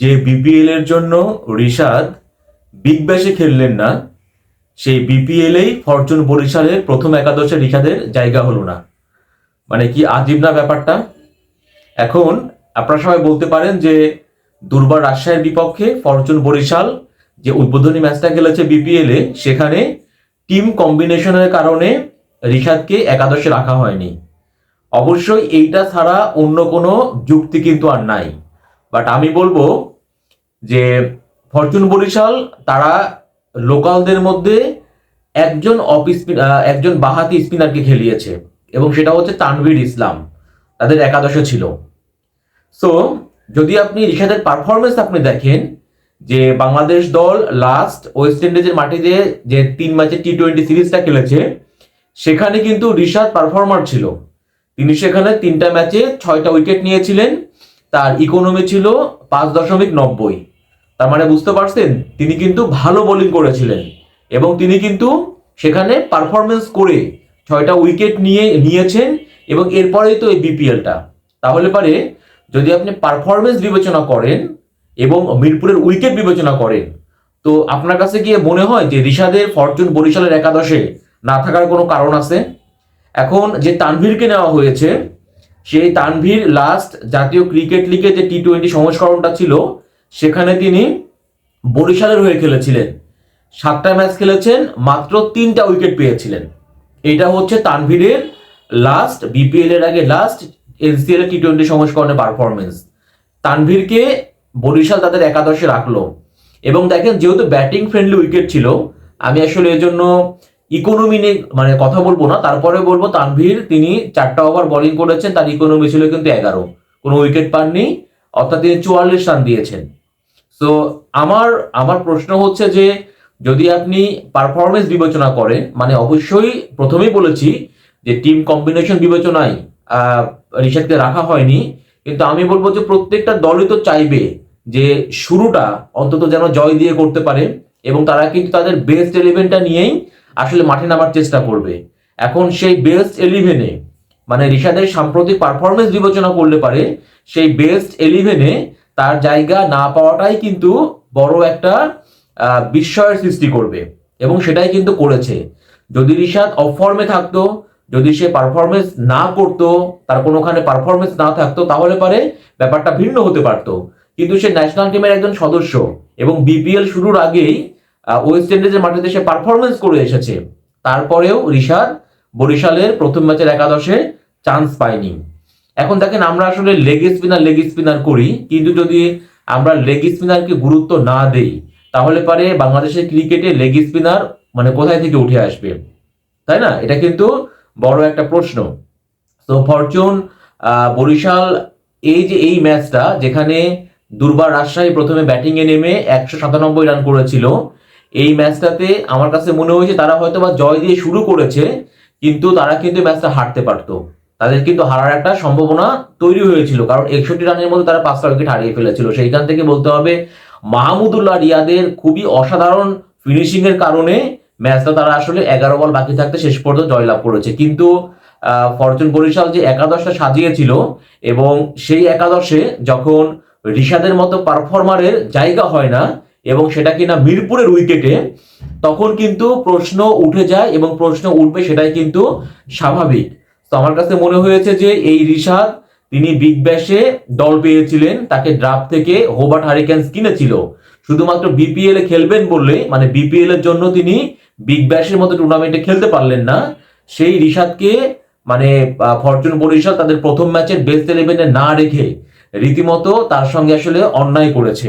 যে বিপিএল এর জন্য রিশাদ বিগ ব্যাশে খেললেন না, সেই বিপিএলেই ফরচুন বরিশালের প্রথম একাদশে রিশাদের জায়গা হলো না। মানে কি আজীব না ব্যাপারটা? এখন আপনারা সবাই বলতে পারেন যে দুর্বার রাজশাহীর বিপক্ষে ফরচুন বরিশাল যে উদ্বোধনী ম্যাচটা খেলেছে বিপিএল সেখানে টিম কম্বিনেশনের কারণে রিশাদকে একাদশে রাখা হয়নি। অবশ্যই এইটা ছাড়া অন্য কোনো যুক্তি কিন্তু আর নাই। বাট আমি বলব যে ফরচুন বরিশাল, তারা লোকালদের মধ্যে একজন অফ একজন বাহাতি স্পিনারকে খেলিয়েছে। এবং সেটা হচ্ছে তানভীর ইসলাম। তাদের একাদশে ছিল। সো যদি আপনি রিশাদের পারফরমেন্স আপনি দেখেন, যে বাংলাদেশ দল লাস্ট ওয়েস্ট ইন্ডিজের মাটিতে যে তিন ম্যাচের টি টোয়েন্টি সিরিজটা খেলেছে, সেখানে কিন্তু রিশাদ পারফর্মার ছিল। তিনি সেখানে তিনটা ম্যাচে ছয়টা উইকেট নিয়েছিলেন। তার ইকোনমি ছিল পাঁচ দশমিক নব্বই। তার মানে বুঝতে পারছেন? তিনি কিন্তু ভালো বোলিং করেছিলেন। এবং তিনি কিন্তু সেখানে পারফরমেন্স করে ছয়টা উইকেট নিয়ে, নিয়েছেন এবং এরপরেই তো এই বিপিএলটা তাহলে পারে, যদি আপনি পারফরমেন্স বিবেচনা করেন এবং মিরপুরের উইকেট বিবেচনা করেন, তো আপনার কাছে গিয়ে মনে হয় যে রিশাদের, ফরচুন, বরিশালের একাদশে না থাকার কোনো কারণ আছে? এখন যে তানভীরকে নেওয়া হয়েছে সেই তানভীর লাস্ট জাতীয় ক্রিকেট লিগে যে টি টোয়েন্টি সংস্করণটা ছিল, সেখানে তিনি বরিশালের হয়ে খেলেছিলেন। সাতটা ম্যাচ খেলেছেন, মাত্র তিনটা উইকেট পেয়েছিলেন। এটা হচ্ছে তানভীরের লাস্ট বিপিএল এর আগে লাস্ট এনসিএল টি টোয়েন্টি সংস্করণের পারফরমেন্স তানভীরকে বরিশাল তাদের একাদশে রাখল। এবং দেখেন, যেহেতু ব্যাটিং ফ্রেন্ডলি উইকেট ছিল, আমি আসলে এজন্য ইকোনমি নিয়ে মানে কথা বলব না, তারপরে বলব তানভীর, তিনি চারটা ওভার বোলিং করেছেন, তার ইকোনমি ছিল কিন্তু এগারো। কোনো উইকেট পাননি, অর্থাৎ তিনি চুয়াল্লিশ রান দিয়েছেন। সো আমার আমার প্রশ্ন হচ্ছে যে, যদি আপনি পারফরমেন্স বিবেচনা করেন মানে অবশ্যই প্রথমেই বলেছি যে টিম কম্বিনেশন বিবেচনায় রিশাদকে রাখা হয়নি, কিন্তু আমি বলব যে প্রত্যেকটা দলই তো চাইবে যে শুরুটা অন্তত যেন জয় দিয়ে করতে পারে, এবং তারা কিন্তু তাদের বেস্ট ইলেভেনটা নিয়েই আসলে মাঠে নামার চেষ্টা করবে। এখন সেই বেস্ট এলিভেনে মানে রিশাদের সাম্প্রতিক পারফরমেন্স বিবেচনা করলে পারে, সেই বেস্ট এলিভেনে তার জায়গা না পাওয়াটাই কিন্তু বড় একটা বিস্ময়ের সৃষ্টি করবে। এবং সেটাই কিন্তু করেছে। যদি রিশাদ অফ ফর্মে থাকতো, যদি সে পারফরমেন্স না করতো, তার কোনোখানে পারফরমেন্স না থাকতো, তাহলে পারে ব্যাপারটা ভিন্ন হতে পারতো। কিন্তু সে ন্যাশনাল টিমের একজন সদস্য এবং বিপিএল শুরুর আগেই ওয়েস্ট ইন্ডিজের মাটিতে সে পারফরমেন্স করে এসেছে। তারপরেও রিশাদ বরিশালের প্রথম ম্যাচের একাদশে চান্স পায়নি। এখন দেখেন আমরা আসলে লেগ স্পিনার লেগ স্পিনার করি। কিন্তু যদি আমরা লেগ স্পিনারকে গুরুত্ব না দেই, তাহলে পারে বাংলাদেশের ক্রিকেটে লেগ স্পিনার মানে কোথায় থেকে উঠে আসবে? তাই না? এটা কিন্তু বড় একটা প্রশ্ন। তো ফরচুন বরিশাল এই যে এই ম্যাচটা যেখানে দুর্বার রাজশাহী প্রথমে ব্যাটিংয়ে নেমে একশো সাতানব্বই রান করেছিল এই ম্যাচটাতে আমার কাছে মনে হয়েছে তারা হয়তো বা জয় দিয়ে শুরু করেছে, কিন্তু তারা কিন্তু ম্যাচটা হারতে পারতো। তাদের কিন্তু হারার একটা সম্ভাবনা তৈরি হয়েছিল, কারণ একষট্টি রানের মধ্যে তারা পাঁচটা উইকেট হারিয়ে ফেলেছিল। সেইখান থেকে বলতে হবে, মাহমুদুল্লাহ রিয়াদের খুবই অসাধারণ ফিনিশিং এর কারণে ম্যাচটা তারা আসলে এগারো বল বাকি থাকতে শেষ পর্যন্ত জয়লাভ করেছে। কিন্তু ফরচুন বরিশাল যে একাদশটা সাজিয়েছিল এবং সেই একাদশে যখন রিশাদের মতো পারফরমারের জায়গা হয় না এবং সেটা কিনা মিরপুরের উইকেটে তখন কিন্তু প্রশ্ন উঠে যায় এবং প্রশ্ন উঠবে সেটাই কিন্তু স্বাভাবিক। তো আমার কাছে মনে হয়েছে যে এই রিশাদ তিনি বিগ ব্যাশে দল পেয়েছিলেন, তাকে ড্রাফট থেকে হোবার্ট হারিকেন্স কিনেছিল। শুধুমাত্র বিপিএল এ খেলবেন বললে মানে বিপিএল এর জন্য তিনি বিগ ব্যাশের মতো টুর্নামেন্টে খেলতে পারলেন না। সেই রিশাদকে মানে ফরচুন বরিশাল তাদের প্রথম ম্যাচের বেস্ট ইলেভেনে না রেখে রীতিমতো তার সঙ্গে আসলে অন্যায় করেছে।